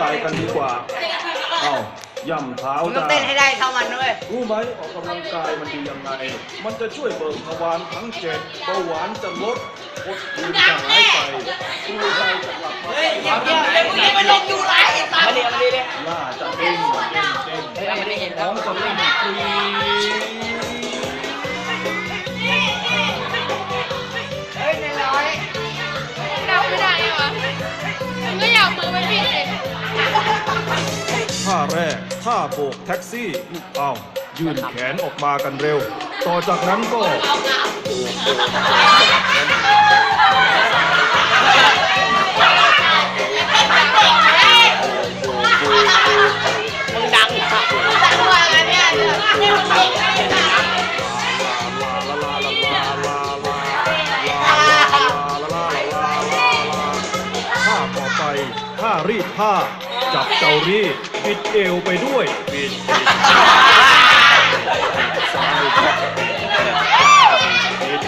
กายกันดีกว่า เอ้าย่ำเท้ามึงต้องจ้าเต้นให้ได้เท่ามันด้วย รู้ไหมออกกำลังกายมันดียังไง มันจะช่วยเบิกทวารทั้งเจ็ดเบาหวานจะลดอดยืนจะหายไปผู้ใจจะกลับมาเฮ้ยเดี๋ยวเดี๋ยวเดี๋ยวมึงยังไม่ลงอยู่ไรมาเดี๋ยวมาเดี๋ยวล่าจะเต้นเต้นเต้นเฮ้ยไม่ได้เห็นน้องจะเล่นฟรีเฮ้ยในร้อยเดาไม่ได้เหรอมึงก็อย่าเอามือไปปิดเลย ท่าแรก ท่าโบกแท็กซี่เอ้ายื่นแขนออกมากันเร็ว ต่อจากนั้นก็มึงดังอะดังกว่ากันเนี่ยท่าต่อไปท่ารีดผ้า จับเจ้ารีดปิดเอวไปด้วยปิดปิดซ้ายปิดปิด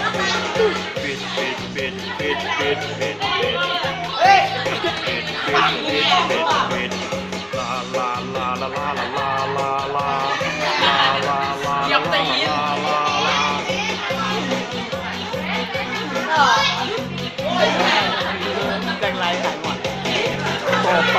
ปิดปิดปิดปิดปิดปิดเฮ้ยปิดปิดปิดปิดปิดลาลาลาลาลาลาลาลาลาลาลาลาลาลาลาลาแบ่งไรถ่ายหมดต่อไป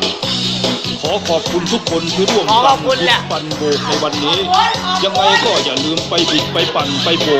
ขอขอบคุณทุกคนที่ร่วมขอขกัอบคุณแหละ ปั่นโบกในวันนี้ ยังไงก็อย่าลืมไปบิดไปปั่นไปโบก